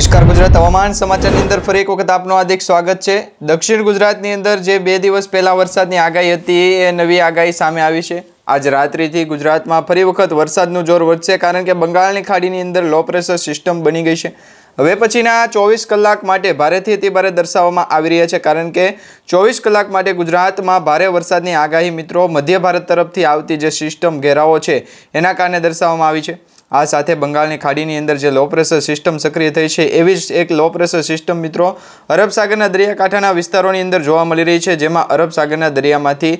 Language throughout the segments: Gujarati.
નમસ્કાર ગુજરાત, હવામાન સમાચારની અંદર ફરી એક વખત આપનું હાર્દિક સ્વાગત છે. દક્ષિણ ગુજરાતની અંદર જે બે દિવસ પહેલાં વરસાદની આગાહી હતી, એ નવી આગાહી સામે આવી છે. આજ રાત્રિથી ગુજરાતમાં ફરી વખત વરસાદનું જોર વધશે કારણ કે બંગાળની ખાડીની અંદર લો પ્રેશર સિસ્ટમ બની ગઈ છે. હવે પછીના ચોવીસ કલાક માટે ભારેથી અતિ ભારે દર્શાવવામાં આવી રહ્યા છે કારણ કે ચોવીસ કલાક માટે ગુજરાતમાં ભારે વરસાદની આગાહી મિત્રો મધ્ય ભારત તરફથી આવતી જે સિસ્ટમ ઘેરાવો છે, એના કારણે દર્શાવવામાં આવી છે. આ સાથે બંગાળની ખાડીની અંદર જે લો પ્રેશર સિસ્ટમ સક્રિય થઈ છે, એવી જ એક લો પ્રેશર સિસ્ટમ મિત્રો અરબ સાગરના દરિયાકાંઠાના વિસ્તારોની અંદર જોવા મળી રહી છે, જેમાં અરબ સાગરના દરિયામાંથી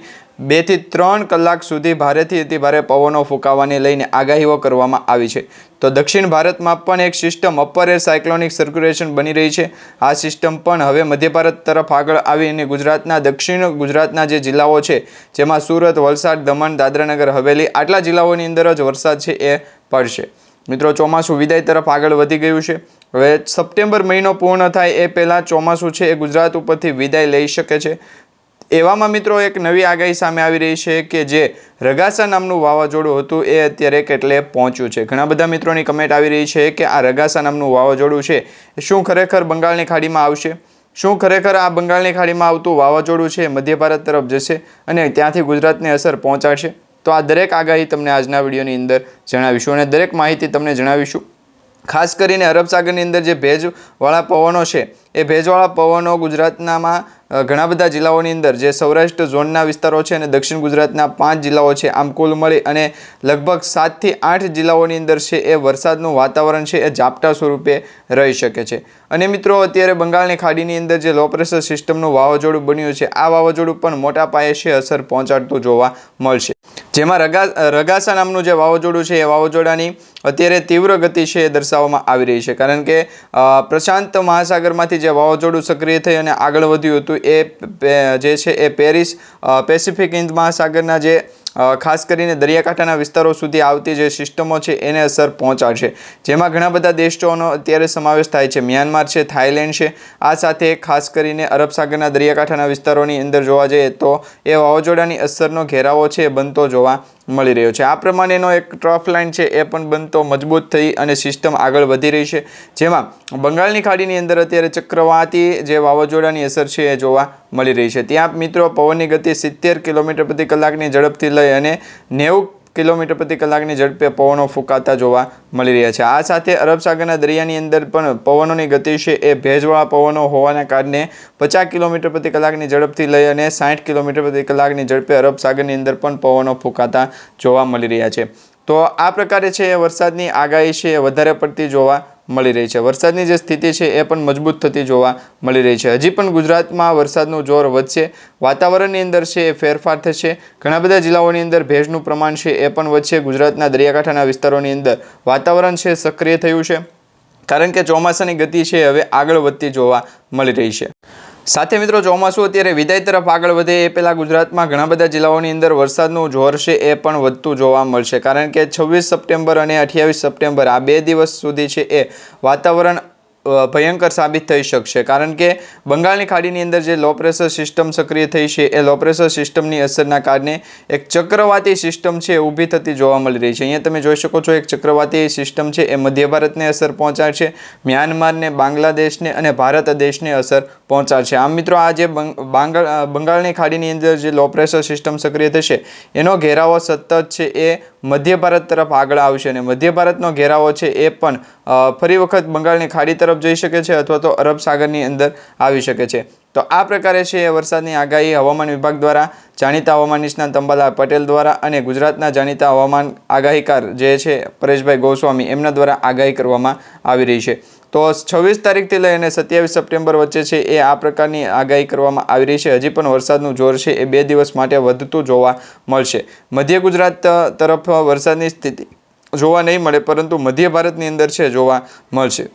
બેથી ત્રણ કલાક સુધી ભારેથી અતિભારે પવનો ફૂંકાવાને લઈને આગાહીઓ કરવામાં આવી છે. તો દક્ષિણ ભારતમાં પણ એક system upper air cyclonic circulation બની રહી છે. આ સિસ્ટમ પણ હવે મધ્ય ભારત તરફ આગળ આવીને ગુજરાતના દક્ષિણ ગુજરાતના જે જિલ્લાઓ છે, જેમાં સુરત, વલસાડ, દમણ, દાદરાનગર, હવેલી આટલા જિલ્લાઓની અંદર જ વરસાદ છે એ પડશે. મિત્રો, ચોમાસું વિદાય તરફ આગળ વધી ગયું છે. હવે સપ્ટેમ્બર મહિનો પૂર્ણ થાય એ પહેલાં ચોમાસું છે એ ગુજરાત ઉપરથી વિદાય લઈ શકે છે. એવામાં મિત્રો એક નવી આગાહી સામે આવી રહી છે કે જે રગાસા નામનું વાવાઝોડું હતું એ અત્યારે કેટલે પહોંચ્યું છે. ઘણા બધા મિત્રોની કમેન્ટ આવી રહી છે કે આ રગાસા નામનું વાવાઝોડું છે શું ખરેખર બંગાળની ખાડીમાં આવશે? શું ખરેખર આ બંગાળની ખાડીમાં આવતું વાવાઝોડું છે મધ્ય ભારત તરફ જશે અને ત્યાંથી ગુજરાતને અસર પહોંચાડશે? તો આ દરેક આગાહી તમને આજના વિડીયોની અંદર જણાવીશું અને દરેક માહિતી તમને જણાવીશું. ખાસ કરીને અરબ સાગરની અંદર જે ભેજવાળા પવનો છે એ ભેજવાળા પવનો ગુજરાતનામાં ઘણા બધા જિલ્લાઓની અંદર, જે સૌરાષ્ટ્ર ઝોનના વિસ્તારો છે અને દક્ષિણ ગુજરાતના પાંચ જિલ્લાઓ છે, આમ કુલ મળી અને લગભગ સાતથી આઠ જિલ્લાઓની અંદર છે એ વરસાદનું વાતાવરણ છે એ ઝાપટા સ્વરૂપે રહી શકે છે. અને મિત્રો, અત્યારે બંગાળની ખાડીની અંદર જે લો પ્રેશર સિસ્ટમનું વાવાઝોડું બન્યું છે, આ વાવાઝોડું પણ મોટા પાયે છે અસર પહોંચાડતું જોવા મળશે. જેમાં રગા, રગાસા નામનું જે વાવાઝોડું છે, એ વાવાઝોડાની અત્યારે તીવ્ર ગતિ છે એ દર્શાવવામાં આવી રહી છે. કારણ કે પ્રશાંત મહાસાગરમાંથી જે વાવાઝોડું સક્રિય થઈ અને આગળ વધ્યું હતું એ જે છે એ પેરિસ પેસિફિક હિન્દ મહાસાગરના જે ખાસ કરીને દરિયાકાંઠાના વિસ્તારો સુધી આવતી જે સિસ્ટમો છે એને અસર પહોંચાડશે. જેમાં ઘણા બધા દેશોનો અત્યારે સમાવેશ થાય છે. મ્યાનમાર છે થાઈલેન્ડ છે. આ સાથે ખાસ કરીને અરબ સાગરના દરિયાકાંઠાના વિસ્તારોની અંદર જોવા જઈએ તો એ વાવાઝોડાની અસરનો ઘેરાવો છે બનતો જોવા મળી રહ્યો છે. આ પ્રમાણેનો એક ટ્રફ લાઇન છે, એ પણ બનતો મજબૂત થઈ અને સિસ્ટમ આગળ વધી રહી છે. જેમાં બંગાળની ખાડીની અંદર અત્યારે ચક્રવાતી જે વાવાઝોડાની અસર છે, એ જોવા મળી રહી છે. ત્યાં મિત્રો પવનની ગતિ સિત્તેર કિલોમીટર પ્રતિ કલાકની ઝડપથી લઈ અને નેવું કિલોમીટર પ્રતિ કલાકની ઝડપે પવનો ફૂંકાતા જોવા મળી રહ્યા છે. આ સાથે અરબ સાગરના દરિયાની અંદર પણ પવનોની ગતિ છે એ ભેજવાળા પવનો હોવાના કારણે પચાસ કિલોમીટર પ્રતિ કલાકની ઝડપથી લઈ અને સાઠ કિલોમીટર પ્રતિ કલાકની ઝડપે અરબ સાગરની અંદર પણ પવનો ફૂંકાતા જોવા મળી રહ્યા છે. તો આ પ્રકારે છે વરસાદની આગાહી છે વધારે પડતી જોવા મળી રહી છે. વરસાદની જે સ્થિતિ છે એ પણ મજબૂત થતી જોવા મળી રહી છે. હજી પણ ગુજરાતમાં વરસાદનું જોર વધશે. વાતાવરણની અંદર છે એ ફેરફાર થશે. ઘણા બધા જિલ્લાઓની અંદર ભેજનું પ્રમાણ છે એ પણ વધશે. ગુજરાતના દરિયાકાંઠાના વિસ્તારોની અંદર વાતાવરણ છે સક્રિય થયું છે. કારણ કે ચોમાસાની ગતિ છે હવે આગળ વધતી જોવા મળી રહી છે. સાથે મિત્રો ચોમાસું અત્યારે વિદાય તરફ આગળ વધે એ પહેલાં ગુજરાતમાં ઘણા બધા જિલ્લાઓની અંદર વરસાદનું જોર છે એ પણ વધતું જોવા મળશે. કારણ કે છવ્વીસ સપ્ટેમ્બર અને અઠ્યાવીસ સપ્ટેમ્બર આ બે દિવસ સુધી છે એ વાતાવરણ ભયંકર સાબિત થઈ શકશે. કારણ કે બંગાળની ખાડીની અંદર જે લો પ્રેશર સિસ્ટમ સક્રિય થઈ છે એ લો પ્રેશર સિસ્ટમની અસરના કારણે એક ચક્રવાતી સિસ્ટમ છે ઊભી થતી જોવા મળી રહી છે. અહીંયા તમે જોઈ શકો છો એક ચક્રવાતી સિસ્ટમ છે એ મધ્ય ભારતને અસર પહોંચાડશે, મ્યાનમારને, બાંગ્લાદેશને અને ભારત દેશને અસર પહોંચાડશે. આમ મિત્રો, આ જે બંગ- બાંગલ બંગાળની ખાડીની અંદર જે લો પ્રેશર સિસ્ટમ સક્રિય થશે, એનો ઘેરાવો સતત છે એ મધ્ય ભારત તરફ આગળ આવશે અને મધ્ય ભારતનો ઘેરાવો છે એ પણ ફરી વખત બંગાળની ખાડી તરફ જઈ શકે છે અથવા તો અરબ સાગરની અંદર આવી શકે છે. તો આ પ્રકારે છે એ વરસાદની આગાહી હવામાન વિભાગ દ્વારા, જાણીતા હવામાન નિષ્ણાત અંબાલાલ પટેલ દ્વારા અને ગુજરાતના જાણીતા હવામાન આગાહીકાર જે છે પરેશભાઈ ગોસ્વામી, એમના દ્વારા આગાહી કરવામાં આવી રહી છે. તો છવ્વીસ તારીખથી લઈ અને સત્યાવીસ સપ્ટેમ્બર વચ્ચે છે એ આ પ્રકારની આગાહી કરવામાં આવી રહી છે. હજી પણ વરસાદનું જોર છે. એ બે દિવસ માટે વધતું જોવા મળશે. મધ્ય ગુજરાત તરફ વરસાદની સ્થિતિ જોવા નહીં મળે, પરંતુ મધ્ય ભારતની અંદર છે જોવા મળશે.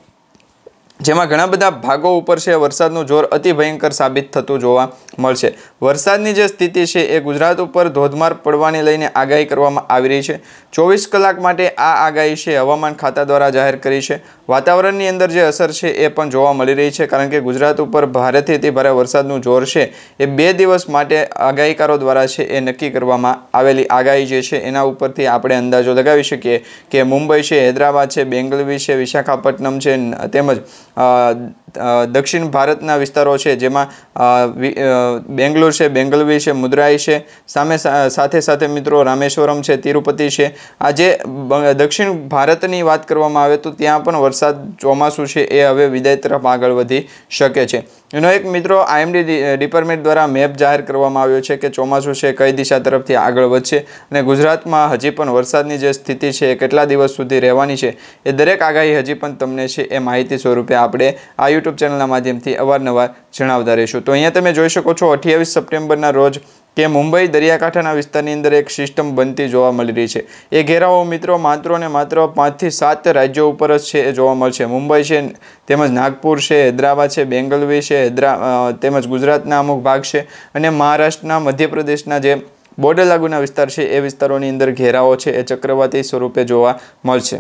જેમાં ઘણા બધા ભાગો ઉપર છે વરસાદનું જોર અતિ ભયંકર સાબિત થતું જોવા મળશે. વરસાદની જે સ્થિતિ છે એ ગુજરાત ઉપર ધોધમાર પડવાને લઈને આગાહી કરવામાં આવી રહી છે. ચોવીસ કલાક માટે આ આગાહી છે હવામાન ખાતા દ્વારા જાહેર કરી છે. વાતાવરણની અંદર જે અસર છે એ પણ જોવા મળી રહી છે કારણ કે ગુજરાત ઉપર ભારેથી અતિ ભારે વરસાદનું જોર છે. એ બે દિવસ માટે આગાહીકારો દ્વારા છે એ નક્કી કરવામાં આવેલી આગાહી જે છે એના ઉપરથી આપણે અંદાજો લગાવી શકીએ કે મુંબઈ છે, હૈદરાબાદ છે બેંગલવી છે, વિશાખાપટ્ટનમ છે તેમજ દક્ષિણ ભારતના વિસ્તારો છે જેમાં બેંગ્લોર છે, બેંગલુરુ છે, મુદ્રાઈ છે. સામે સાથે સાથે મિત્રો રામેશ્વરમ છે, તિરુપતિ છે આ જે બ- દક્ષિણ ભારતની વાત કરવામાં આવે તો ત્યાં પણ વરસાદ ચોમાસું છે એ હવે વિદાય તરફ આગળ વધી શકે છે. એનો એક મિત્રો આઈએમડી ડિપાર્ટમેન્ટ દ્વારા મેપ જાહેર કરવામાં આવ્યો છે કે ચોમાસું છે કઈ દિશા તરફથી આગળ વધશે અને ગુજરાતમાં હજી પણ વરસાદની જે સ્થિતિ છે એ કેટલા દિવસ સુધી રહેવાની છે એ દરેક આગાહી હજી પણ તમને છે એ માહિતી સ્વરૂપે આપણે આ યુટ્યુબ ચેનલના માધ્યમથી અવારનવાર જણાવતા રહીશું. તો અહીંયા તમે જોઈ શકો છો અઠ્યાવીસ સપ્ટેમ્બરના રોજ કે મુંબઈ દરિયાકાંઠાના વિસ્તારની અંદર એક સિસ્ટમ બનતી જોવા મળી રહી છે. એ ઘેરાઓ મિત્રો માત્ર ને માત્ર પાંચથી સાત રાજ્યો ઉપર જ છે એ જોવા મળશે. મુંબઈ છે, તેમજ નાગપુર છે, હૈદરાબાદ છે, બેંગલવી છે, હૈદરા તેમજ ગુજરાતના અમુક ભાગ છે અને મહારાષ્ટ્રના મધ્યપ્રદેશના જે બોર્ડર લાગુના વિસ્તાર છે એ વિસ્તારોની અંદર ઘેરાઓ છે એ ચક્રવાતી સ્વરૂપે જોવા મળશે.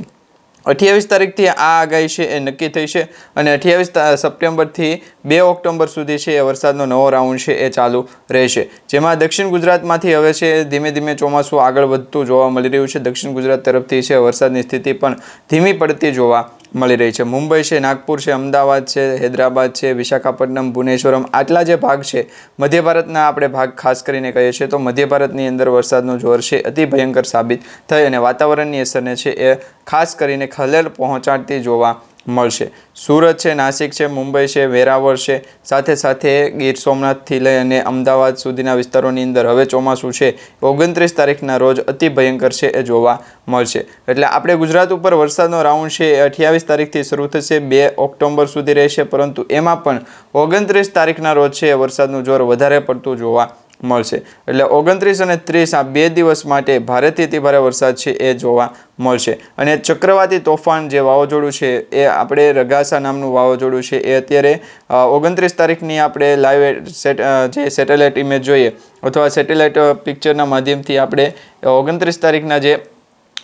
અઠ્યાવીસ તારીખથી આ આગાહી છે, એ નક્કી થઈ છે અને અઠ્યાવીસ સપ્ટેમ્બરથી બે ઓક્ટોબર સુધી છે, એ વરસાદનો નવો રાઉન્ડ છે, એ ચાલુ રહેશે. જેમાં દક્ષિણ ગુજરાતમાંથી હવે છે, ધીમે ધીમે ચોમાસું આગળ વધતું જોવા મળી રહ્યું છે. દક્ષિણ ગુજરાત તરફથી છે, વરસાદની સ્થિતિ પણ ધીમી પડતી જોવા મળી રહી છે. મુંબઈ છે, નાગપુર છે, અમદાવાદ છે, હૈદરાબાદ છે, વિશાખાપટ્ટનમ, ભુવનેશ્વરમ, આટલા જે ભાગ છે, મધ્ય ભારતના આપણે ભાગ ખાસ કરીને કહીએ છીએ તો મધ્ય ભારતની અંદર વરસાદનો જોર છે, અતિ ભયંકર સાબિત થઈ અને વાતાવરણની અસરને છે એ ખાસ કરીને ખલેલ પહોંચાડતી જોવા મળશે. સુરત છે, નાસિક છે, મુંબઈ છે, વેરાવળ છે. સાથે સાથે ગીર સોમનાથથી લઈ અને અમદાવાદ સુધીના વિસ્તારોની અંદર હવે ચોમાસું છે. ઓગણત્રીસ તારીખના રોજ અતિ ભયંકર છે એ જોવા મળશે. એટલે આપણે ગુજરાત ઉપર વરસાદનો રાઉન્ડ છે એ અઠ્યાવીસ તારીખથી શરૂ થશે, બે ઓક્ટોબર સુધી રહેશે. પરંતુ એમાં પણ ઓગણત્રીસ તારીખના રોજ છે વરસાદનું જોર વધારે પડતું જોવા મળશે. એટલે ઓગણત્રીસ અને ત્રીસ આ બે દિવસ માટે ભારેથી અતિ ભારે વરસાદ છે એ જોવા મળશે. અને ચક્રવાતી તોફાન જે વાવાઝોડું છે એ આપણે રગાસા નામનું વાવાઝોડું છે એ અત્યારે ઓગણત્રીસ તારીખની આપણે લાઈવ સેટ જે સેટેલાઇટ ઇમેજ જોઈએ અથવા સેટેલાઇટ પિક્ચરના માધ્યમથી આપણે ઓગણત્રીસ તારીખના જે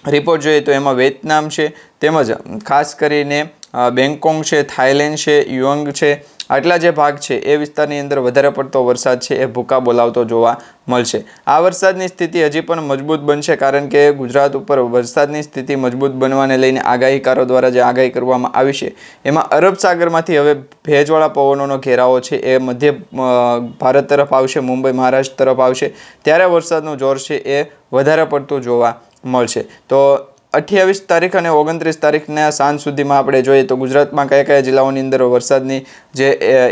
રિપોર્ટ જોઈએ તો એમાં વિયેતનામ છે તેમજ ખાસ કરીને બેંગકોંગ છે, થાઇલેન્ડ છે યુઅંગ છે, આટલા જે ભાગ છે, એ વિસ્તારની અંદર વધારે પડતો વરસાદ છે, એ ભૂકા બોલાવતો જોવા મળશે. આ વરસાદની સ્થિતિ હજી પણ મજબૂત બનશે કારણ કે ગુજરાત ઉપર વરસાદની સ્થિતિ મજબૂત બનવાને લઈને આગાહીકારો દ્વારા જે આગાહી કરવામાં આવી છે, એમાં અરબ સાગરમાંથી હવે ભેજવાળા પવનોનો ઘેરાવો છે, એ મધ્ય ભારત તરફ આવશે, મુંબઈ, મહારાષ્ટ્ર તરફ આવશે, ત્યારે વરસાદનું જોર છે, એ વધારે પડતું જોવા મળશે. તો અઠ્યાવીસ તારીખ અને ઓગણત્રીસ તારીખના સાંજ સુધીમાં આપણે જોઈએ તો ગુજરાતમાં કયા કયા જિલ્લાઓની અંદર વરસાદની જે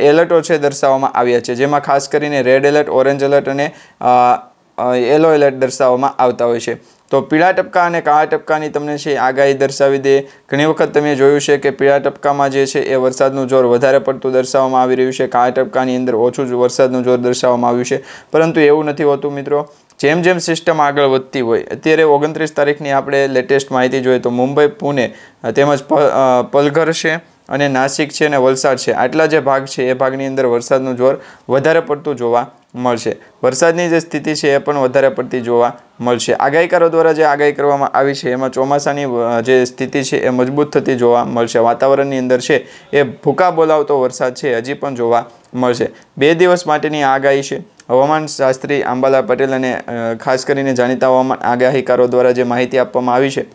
એલર્ટો છે દર્શાવવામાં આવ્યા છે. જેમાં ખાસ કરીને રેડ એલર્ટ ઓરેન્જ એલર્ટ અને યલો એલર્ટ દર્શાવવામાં આવતા હોય છે. તો પીળા ટપકા અને કાળા ટપકાની તમને છે આગાહી દર્શાવી દે. ઘણી વખત તમે જોયું છે કે પીળા ટપકામાં જે છે એ વરસાદનું જોર વધારે પડતું દર્શાવવામાં આવી રહ્યું છે. કાળા ટપકાની અંદર ઓછું વરસાદનું જોર દર્શાવવામાં આવ્યું છે. પરંતુ એવું નથી હોતું મિત્રો. જેમ જેમ સિસ્ટમ આગળ વધતી હોય. અત્યારે ઓગણત્રીસ તારીખની આપણે લેટેસ્ટ માહિતી જોઈએ તો મુંબઈ, પુણે તેમજ પલઘર છે અને નાસિક છે અને વલસાડ છે. આટલા જે ભાગ છે એ ભાગની અંદર વરસાદનું જોર વધારે પડતું જોવા મળશે. વરસાદની જે સ્થિતિ છે એ પણ વધારે પડતી જોવા મળશે. આગાહીકારો દ્વારા જે આગાહી કરવામાં આવી છે, એમાં ચોમાસાની જે સ્થિતિ છે એ મજબૂત થતી જોવા મળશે. વાતાવરણની અંદર છે એ ભૂકા બોલાવતો વરસાદ છે, હજી પણ જોવા મળશે. બે દિવસ માટેની આગાહી છે. હવામાન શાસ્ત્રી આંબાલા પટેલ અને ખાસ કરીને જાણીતા હવામાન આગાહીકારો દ્વારા જે માહિતી આપવામાં આવી છે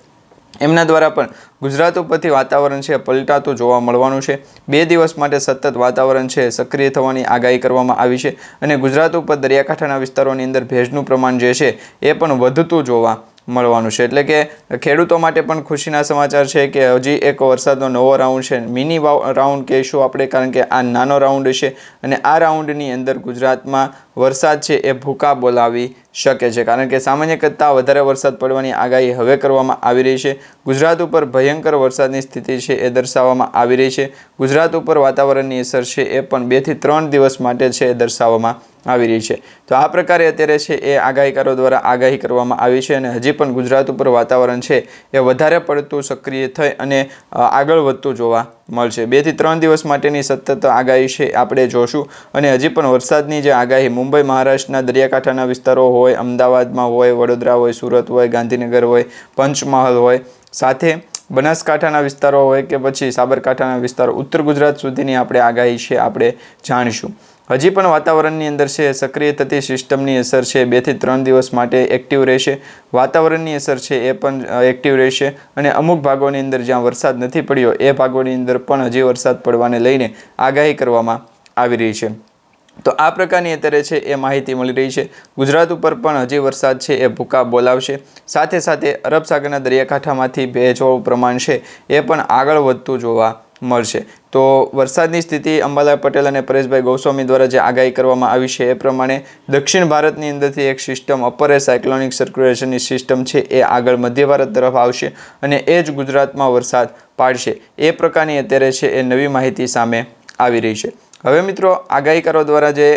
એમના દ્વારા પણ ગુજરાત ઉપરથી વાતાવરણ છે પલટાતું જોવા મળવાનું છે. બે દિવસ માટે સતત વાતાવરણ છે સક્રિય થવાની આગાહી કરવામાં આવી છે અને ગુજરાત ઉપર દરિયાકાંઠાના વિસ્તારોની અંદર ભેજનું પ્રમાણ જે છે એ પણ વધતું જોવા મળવાનું છે. એટલે કે ખેડૂતો માટે પણ ખુશીના સમાચાર છે કે હજી એક વરસાદનો નવો રાઉન્ડ છે. મિની રાઉન્ડ કહીશું આપણે કારણ કે આ નાનો રાઉન્ડ છે અને આ રાઉન્ડની અંદર ગુજરાતમાં વરસાદ છે એ ભૂકા બોલાવી શકે છે. કારણ કે સામાન્ય કરતાં વધારે વરસાદ પડવાની આગાહી હવે કરવામાં આવી રહી છે. ગુજરાત ઉપર ભયંકર વરસાદની સ્થિતિ છે એ દર્શાવવામાં આવી રહી છે. ગુજરાત ઉપર વાતાવરણની અસર છે એ પણ બેથી ત્રણ દિવસ માટે છે એ દર્શાવવામાં આવી રહી છે. તો આ પ્રકારે અત્યારે છે એ આગાહીકારો દ્વારા આગાહી કરવામાં આવી છે અને હજી પણ ગુજરાત ઉપર વાતાવરણ છે એ વધારે પડતું સક્રિય થઈ અને આગળ વધતું જોવા મળશે. બેથી ત્રણ દિવસ માટેની સતત આગાહી છે, આપણે જોશું. અને હજી પણ વરસાદની જે આગાહી, મુંબઈ, મહારાષ્ટ્રના દરિયાકાંઠાના વિસ્તારો હોય, અમદાવાદમાં હોય, વડોદરા હોય, સુરત હોય, ગાંધીનગર હોય, પંચમહાલ હોય, સાથે બનાસકાંઠાના વિસ્તારો હોય કે પછી સાબરકાંઠાના વિસ્તારો, ઉત્તર ગુજરાત સુધીની આપણે આગાહી છે, આપણે જાણીશું. હજી પણ વાતાવરણની અંદર છે, સક્રિય થતી સિસ્ટમની અસર છે બેથી ત્રણ દિવસ માટે એક્ટિવ રહેશે. વાતાવરણની અસર છે, એ પણ એક્ટિવ રહેશે અને અમુક ભાગોની અંદર જ્યાં વરસાદ નથી પડ્યો, એ ભાગોની અંદર પણ હજી વરસાદ પડવાને લઈને આગાહી કરવામાં આવી રહી છે. તો આ પ્રકારની અત્યારે છે એ માહિતી મળી રહી છે. ગુજરાત ઉપર પણ હજી વરસાદ છે એ ભૂકા બોલાવશે. સાથે સાથે અરબ સાગરના દરિયાકાંઠામાંથી ભેજવાળું પ્રમાણ છે એ પણ આગળ વધતું જોવા મળશે. તો વરસાદની સ્થિતિ અંબાલાલ પટેલ અને પરેશભાઈ ગોસ્વામી દ્વારા જે આગાહી કરવામાં આવી છે એ પ્રમાણે દક્ષિણ ભારતની અંદરથી એક સિસ્ટમ, અપર એ સાયક્લોનિક સર્ક્યુલેશનની સિસ્ટમ છે એ આગળ મધ્ય ભારત તરફ આવશે અને એ જ ગુજરાતમાં વરસાદ પાડશે. એ પ્રકારની અત્યારે છે એ નવી માહિતી સામે આવી રહી છે. હવે મિત્રો, આગાહીકારો દ્વારા જે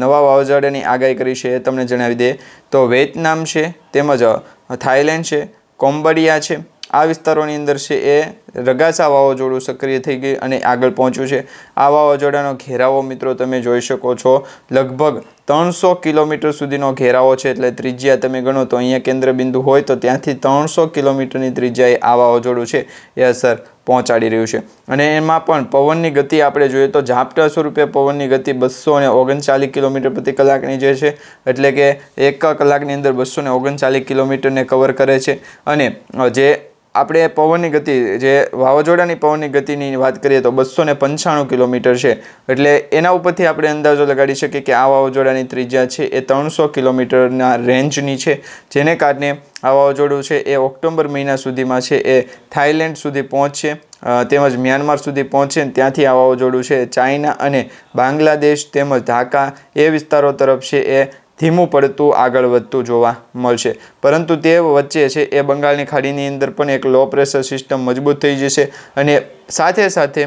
નવા વાવાઝોડાની આગાહી કરી છે એ તમને જણાવી દે. તો વિયેતનામ છે, તેમજ થાઈલેન્ડ છે, કોમ્બડિયા છે. આ વિસ્તારોની અંદર છે એ રગાસા વાવાઝોડું સક્રિય થઈ ગઈ અને આગળ પહોંચ્યું છે. આ વાવાઝોડાનો ઘેરાવો મિત્રો તમે જોઈ શકો છો. લગભગ ત્રણસો કિલોમીટર સુધીનો ઘેરાવો છે, એટલે ત્રિજ્યા તમે ગણો તો અહીંયા કેન્દ્રબિંદુ હોય તો ત્યાંથી ત્રણસો કિલોમીટરની ત્રિજ્યાએ આ વાવાઝોડું છે. એ અસર પહોંચાડી રહ્યું છે. અને એમાં પણ પવનની ગતિ આપણે જોઈએ તો ઝાપટા સ્વરૂપે પવનની ગતિ બસો અને ઓગણચાલીસ કિલોમીટર પ્રતિ કલાકની જે છે, એટલે કે એક કલાકની અંદર બસો ને ઓગણચાલીસ કિલોમીટરને કવર કરે છે. અને જે આપણે પવનની ગતિ, જે વાવાઝોડાની પવનની ગતિની વાત કરીએ તો બસો ને પંચાણું કિલોમીટર છે. એટલે એના ઉપરથી આપણે અંદાજો લગાડી શકીએ કે આ વાવાઝોડાની ત્રિજ્યા છે એ ત્રણસો કિલોમીટરના રેન્જની છે, જેને કારણે આ વાવાઝોડું છે એ ઓક્ટોબર મહિના સુધીમાં છે, એ થાઇલેન્ડ સુધી પહોંચશે તેમજ મ્યાનમાર સુધી પહોંચે ત્યાંથી આ વાવાઝોડું છે ચાઇના અને બાંગ્લાદેશ તેમજ ઢાકા એ વિસ્તારો તરફ છે એ ધીમું પડતું આગળ વધતું જોવા મળશે. પરંતુ તે વચ્ચે છે, એ બંગાળની ખાડીની અંદર પણ એક લો પ્રેશર સિસ્ટમ મજબૂત થઈ જશે અને સાથે સાથે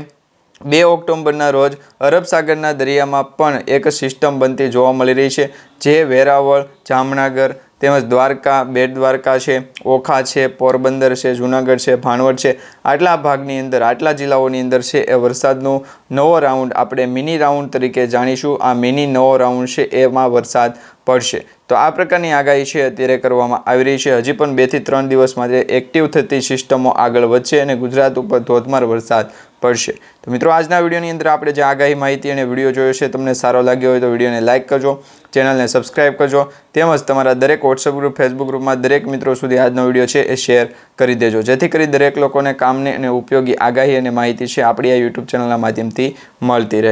બે ઓક્ટોબરના રોજ અરબ સાગરના દરિયામાં પણ એક સિસ્ટમ બનતી જોવા મળી રહી છે, જે વેરાવળ, જામનગર તેમજ દ્વારકા, બેટ દ્વારકા છે, ઓખા છે, પોરબંદર છે, જુનાગઢ છે, ભાણવડ છે. આટલા ભાગની અંદર, આટલા જિલ્લાઓની અંદર છે એ વરસાદનો નવો રાઉન્ડ આપણે મિની રાઉન્ડ તરીકે જાણીશું. આ મિની નવો રાઉન્ડ છે એમાં વરસાદ પડશે. તો આ પ્રકારની આગાહી છે અત્યારે કરવામાં આવી રહી છે. હજી પણ બેથી ત્રણ દિવસ માટે એક્ટિવ થતી સિસ્ટમો આગળ વધશે અને ગુજરાત ઉપર ધોધમાર વરસાદ પડશે. તો મિત્રો, આજના વિડીયોની અંદર આપણે જે આગાહી માહિતી અને વીડિયો જોયો છે, તમને સારો લાગ્યો હોય તો વિડીયોને લાઇક કરજો, ચેનલને સબસ્ક્રાઇબ કરજો, તેમજ તમારા દરેક વોટ્સઅપ ગ્રુપ ફેસબુક ગ્રુપમાં દરેક મિત્રો સુધી આજનો વીડિયો છે એ શેર કરી દેજો. જેથી કરી દરેક લોકોને કામને અને ઉપયોગી આગાહી અને માહિતી છે આપણી આ યુટ્યુબ ચેનલના માધ્યમથી મળતી રહે.